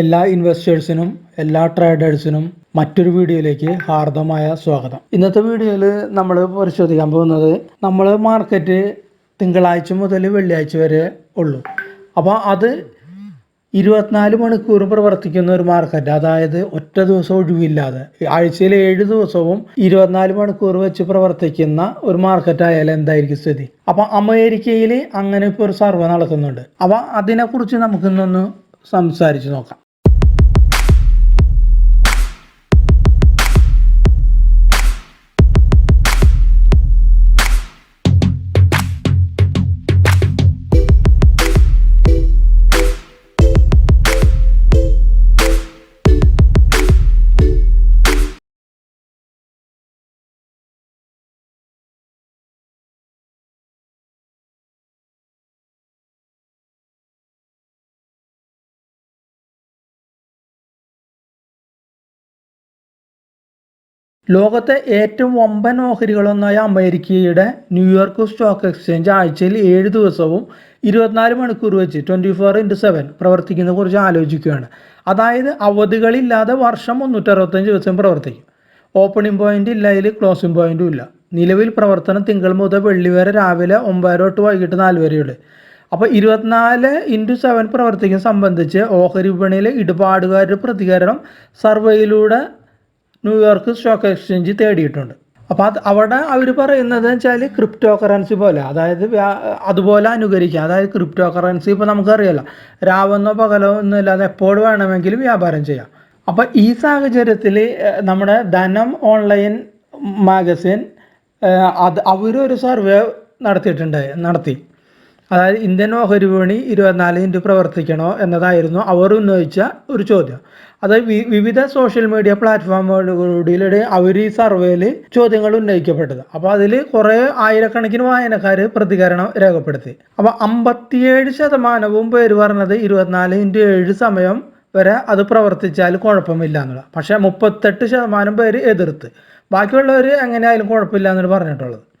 എല്ലാ ഇൻവെസ്റ്റേഴ്സിനും എല്ലാ ട്രേഡേഴ്സിനും മറ്റൊരു വീഡിയോയിലേക്ക് ഹാർദമായ സ്വാഗതം. ഇന്നത്തെ വീഡിയോയിൽ നമ്മൾ പരിശോധിക്കാൻ പോകുന്നത് നമ്മൾ മാർക്കറ്റ് തിങ്കളാഴ്ച മുതൽ വെള്ളിയാഴ്ച വരെ ഉള്ളൂ. അപ്പോൾ അത് ഇരുപത്തിനാല് മണിക്കൂർ പ്രവർത്തിക്കുന്ന ഒരു മാർക്കറ്റ് അതായത് ഒറ്റ ദിവസം ഒഴിവില്ലാതെ ആഴ്ചയിൽ ഏഴ് ദിവസവും ഇരുപത്തിനാല് മണിക്കൂർ വെച്ച് പ്രവർത്തിക്കുന്ന ഒരു മാർക്കറ്റ് ആയാലും എന്തായിരിക്കും സ്ഥിതി? അപ്പം അമേരിക്കയിൽ അങ്ങനെ ഇപ്പോൾ ഒരു സർവേ നടക്കുന്നുണ്ട്. അപ്പം അതിനെക്കുറിച്ച് നമുക്കിന്നൊന്ന് സംസാരിച്ച് നോക്കാം. ലോകത്തെ ഏറ്റവും വമ്പൻ ഓഹരികളൊന്നായ അമേരിക്കയുടെ ന്യൂയോർക്ക് സ്റ്റോക്ക് എക്സ്ചേഞ്ച് ആഴ്ചയിൽ ഏഴ് ദിവസവും ഇരുപത്തിനാല് മണിക്കൂർ വെച്ച് ട്വന്റി ഫോർ ഇന്റു സെവൻ പ്രവർത്തിക്കുന്ന കുറിച്ച് ആലോചിക്കുകയാണ്. അതായത് അവധികളില്ലാതെ വർഷം മുന്നൂറ്ററുപത്തഞ്ച് ദിവസം പ്രവർത്തിക്കും. ഓപ്പണിംഗ് പോയിന്റ് ഇല്ല അതിൽ ക്ലോസിംഗ് പോയിന്റും ഇല്ല. നിലവിൽ പ്രവർത്തനം തിങ്കൾ മുതൽ വെള്ളി വരെ രാവിലെ ഒമ്പതര തൊട്ട് വൈകിട്ട് നാല് വരെയുണ്ട് അപ്പോൾ ഇരുപത്തിനാല് ഇന്റു സെവൻ പ്രവർത്തിക്കുന്ന സംബന്ധിച്ച് ഓഹരി വിപണിയിലെ ഇടപാടുകാരുടെ പ്രതികരണം സർവേയിലൂടെ ന്യൂയോർക്ക് സ്റ്റോക്ക് എക്സ്ചേഞ്ച് തേടിയിട്ടുണ്ട്. അപ്പോൾ അത് അവിടെ അവർ പറയുന്നത് വെച്ചാൽ ക്രിപ്റ്റോ കറൻസി പോലെ അതായത് അതുപോലെ അനുകരിക്കുക. അതായത് ക്രിപ്റ്റോ കറൻസി ഇപ്പോൾ നമുക്കറിയാലോ രാവെന്നോ പകലോ ഒന്നും ഇല്ലാതെ എപ്പോൾ വേണമെങ്കിലും വ്യാപാരം ചെയ്യാം. അപ്പോൾ ഈ സാഹചര്യത്തിൽ നമ്മുടെ ധനം ഓൺലൈൻ മാഗസിൻ അത് അവരൊരു സർവേ നടത്തിയിട്ടുണ്ട് നടത്തി. അതായത് ഇന്ത്യൻ ഓഹരി വിപണി ഇരുപത്തിനാല് ഇന്റു പ്രവർത്തിക്കണോ എന്നതായിരുന്നു അവർ ഉന്നയിച്ച ഒരു ചോദ്യം. അത് വിവിധ സോഷ്യൽ മീഡിയ പ്ലാറ്റ്ഫോമുകളിലൂടെ അവർ ഈ സർവേയിൽ ചോദ്യങ്ങൾ ഉന്നയിക്കപ്പെട്ടത്. അപ്പോൾ അതിൽ കുറേ ആയിരക്കണക്കിന് വായനക്കാർ പ്രതികരണം രേഖപ്പെടുത്തി. അപ്പോൾ അമ്പത്തിയേഴ് ശതമാനവും പേര് പറഞ്ഞത് ഇരുപത്തിനാല് ഇന്റു ഏഴ് സമയം വരെ അത് പ്രവർത്തിച്ചാൽ കുഴപ്പമില്ല എന്നുള്ളത് പക്ഷേ മുപ്പത്തെട്ട് ശതമാനം പേര് എതിർത്ത്. ബാക്കിയുള്ളവർ എങ്ങനെയായാലും കുഴപ്പമില്ല എന്നാണ് പറഞ്ഞിട്ടുള്ളത്.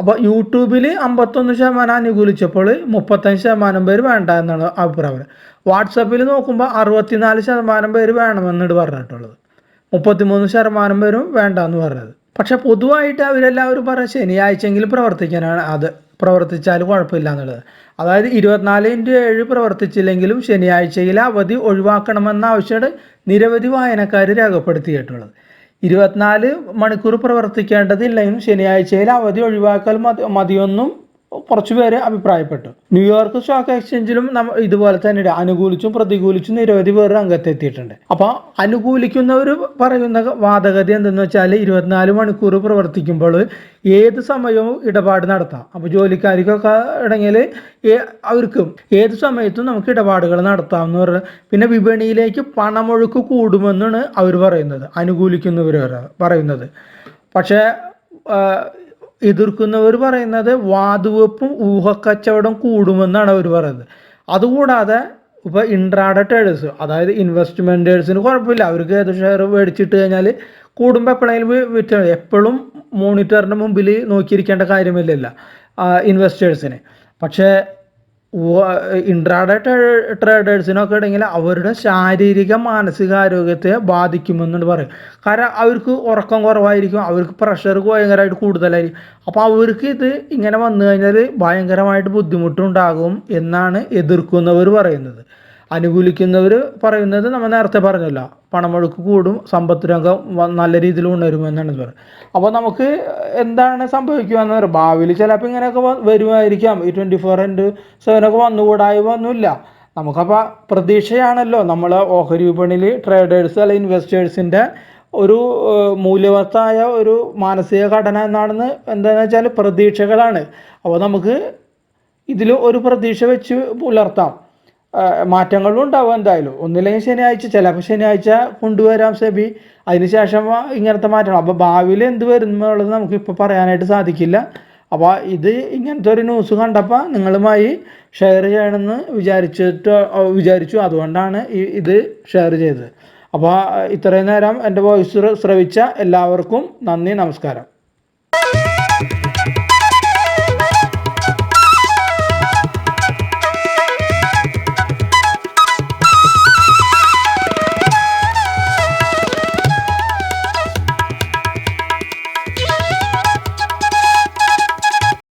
അപ്പോൾ യൂട്യൂബിൽ അമ്പത്തൊന്ന് ശതമാനം അനുകൂലിച്ചപ്പോൾ മുപ്പത്തഞ്ച് ശതമാനം പേര് വേണ്ട എന്നാണ് അഭിപ്രായം വാട്സപ്പിൽ നോക്കുമ്പോൾ അറുപത്തിനാല് ശതമാനം പേര് വേണമെന്നാണ് പറഞ്ഞിട്ടുള്ളത്. മുപ്പത്തിമൂന്ന് ശതമാനം പേരും വേണ്ട എന്ന് പറഞ്ഞത്. പക്ഷെ പൊതുവായിട്ട് അവരെല്ലാവരും പറഞ്ഞ ശനിയാഴ്ചയെങ്കിലും പ്രവർത്തിക്കാനാണ്. അത് പ്രവർത്തിച്ചാൽ കുഴപ്പമില്ല എന്നുള്ളത് അതായത് ഇരുപത്തിനാല് ഇന്റു ഏഴ് പ്രവർത്തിച്ചില്ലെങ്കിലും ശനിയാഴ്ചയിൽ അവധി ഒഴിവാക്കണമെന്ന ആവശ്യമാണ് നിരവധി വായനക്കാർ രേഖപ്പെടുത്തിയിട്ടുള്ളത്. ഇരുപത്തിനാല് മണിക്കൂർ പ്രവർത്തിക്കേണ്ടതില്ലെങ്കിലും ശനിയാഴ്ചയിൽ അവധി ഒഴിവാക്കൽ മതി മതിയൊന്നും കുറച്ച് പേര് അഭിപ്രായപ്പെട്ടു. ന്യൂയോർക്ക് സ്റ്റോക്ക് എക്സ്ചേഞ്ചിലും നമ്മ ഇതുപോലെ തന്നെ അനുകൂലിച്ചും പ്രതികൂലിച്ചും നിരവധി പേർ രംഗത്തെത്തിയിട്ടുണ്ട്. അപ്പോൾ അനുകൂലിക്കുന്നവർ പറയുന്ന വാദഗതി എന്തെന്ന് വെച്ചാൽ ഇരുപത്തിനാല് മണിക്കൂർ പ്രവർത്തിക്കുമ്പോൾ ഏത് സമയവും ഇടപാട് നടത്താം. അപ്പോൾ ജോലിക്കാർക്കൊക്കെ ഇടങ്ങിൽ അവർക്കും ഏത് സമയത്തും നമുക്ക് ഇടപാടുകൾ നടത്താം എന്ന് പറഞ്ഞാൽ പിന്നെ വിപണിയിലേക്ക് പണമൊഴുക്ക് കൂടുമെന്നാണ് അവർ പറയുന്നത്. അനുകൂലിക്കുന്നവർ പറയുന്നത്. പക്ഷേ എതിർക്കുന്നവർ പറയുന്നത് വാതുവെപ്പും ഊഹക്കച്ചവടം കൂടുമെന്നാണ് അവർ പറയുന്നത്. അതുകൂടാതെ ഇപ്പോൾ ഇൻട്രാഡ ട്രേഡേഴ്സ് അതായത് ഇൻവെസ്റ്റ്മെന്റേഴ്സിന് കുഴപ്പമില്ല. അവർക്ക് ഏത് ഷെയർ മേടിച്ചിട്ട് കഴിഞ്ഞാൽ കൂടുമ്പോൾ എപ്പോഴെങ്കിലും വിറ്റ് എപ്പോഴും മോണിറ്ററിന്റെ മുമ്പിൽ നോക്കിയിരിക്കേണ്ട കാര്യമില്ലല്ല ഇൻവെസ്റ്റേഴ്സിന് പക്ഷേ ഇൻട്രാഡ ട്രേഡേഴ്സിനൊക്കെ ഉണ്ടെങ്കിൽ അവരുടെ ശാരീരിക മാനസിക ആരോഗ്യത്തെ ബാധിക്കുമെന്നാണ് പറയും കാരണം അവർക്ക് ഉറക്കം കുറവായിരിക്കും അവർക്ക് പ്രഷർ ഭയങ്കരമായിട്ട് കൂടുതലായിരിക്കും. അപ്പോൾ അവർക്ക് ഇത് ഇങ്ങനെ വന്നു കഴിഞ്ഞാൽ ഭയങ്കരമായിട്ട് ബുദ്ധിമുട്ടുണ്ടാകും എന്നാണ് എതിർക്കുന്നവർ പറയുന്നത്. അനുകൂലിക്കുന്നവർ പറയുന്നത് നമ്മൾ നേരത്തെ പറഞ്ഞല്ലോ. പണമൊഴുക്ക് കൂടും സമ്പത്ത് രംഗം നല്ല രീതിയിൽ ഉണരുമെന്നാണ് പറയുന്നത്. അപ്പോൾ നമുക്ക് എന്താണ് സംഭവിക്കുക എന്ന് പറയുക ഭാവിയിൽ ചിലപ്പോൾ ഇങ്ങനെയൊക്കെ വരുമായിരിക്കാം. ഈ ട്വന്റി ഫോർ ഇന്റു സെവനൊക്കെ വന്നുകൂടായി ഒന്നുമില്ല നമുക്കപ്പോൾ പ്രതീക്ഷയാണല്ലോ. നമ്മൾ ഓഹരി വിപണിയിൽ ട്രേഡേഴ്സ് അല്ലെങ്കിൽ ഇൻവെസ്റ്റേഴ്സിന്റെ ഒരു മൂല്യവത്തായ ഒരു മാനസിക ഘടന എന്നാണെന്ന് എന്താണെന്ന് വെച്ചാൽ പ്രതീക്ഷകളാണ്. അപ്പോൾ നമുക്ക് ഇതിൽ ഒരു പ്രതീക്ഷ വെച്ച് പുലർത്താം. മാറ്റങ്ങളും ഉണ്ടാവും എന്തായാലും. ഒന്നില്ലെങ്കിൽ ശനിയാഴ്ച ചിലപ്പോൾ ശനിയാഴ്ച കൊണ്ടുവരാം സെബി. അതിനുശേഷം ഇങ്ങനത്തെ മാറ്റങ്ങൾ. അപ്പോൾ ഭാവിയിൽ എന്ത് വരുന്നുള്ളത് നമുക്ക് ഇപ്പോൾ പറയാനായിട്ട് സാധിക്കില്ല. അപ്പോൾ ഇത് ഇങ്ങനത്തെ ഒരു ന്യൂസ് കണ്ടപ്പോൾ നിങ്ങളുമായി ഷെയർ ചെയ്യണമെന്ന് വിചാരിച്ചിട്ട് വിചാരിച്ചു. അതുകൊണ്ടാണ് ഈ ഇത് ഷെയർ ചെയ്തത്. അപ്പോൾ ഇത്രയും നേരം എന്റെ വോയിസ് ശ്രവിച്ച എല്ലാവർക്കും നന്ദി നമസ്കാരം.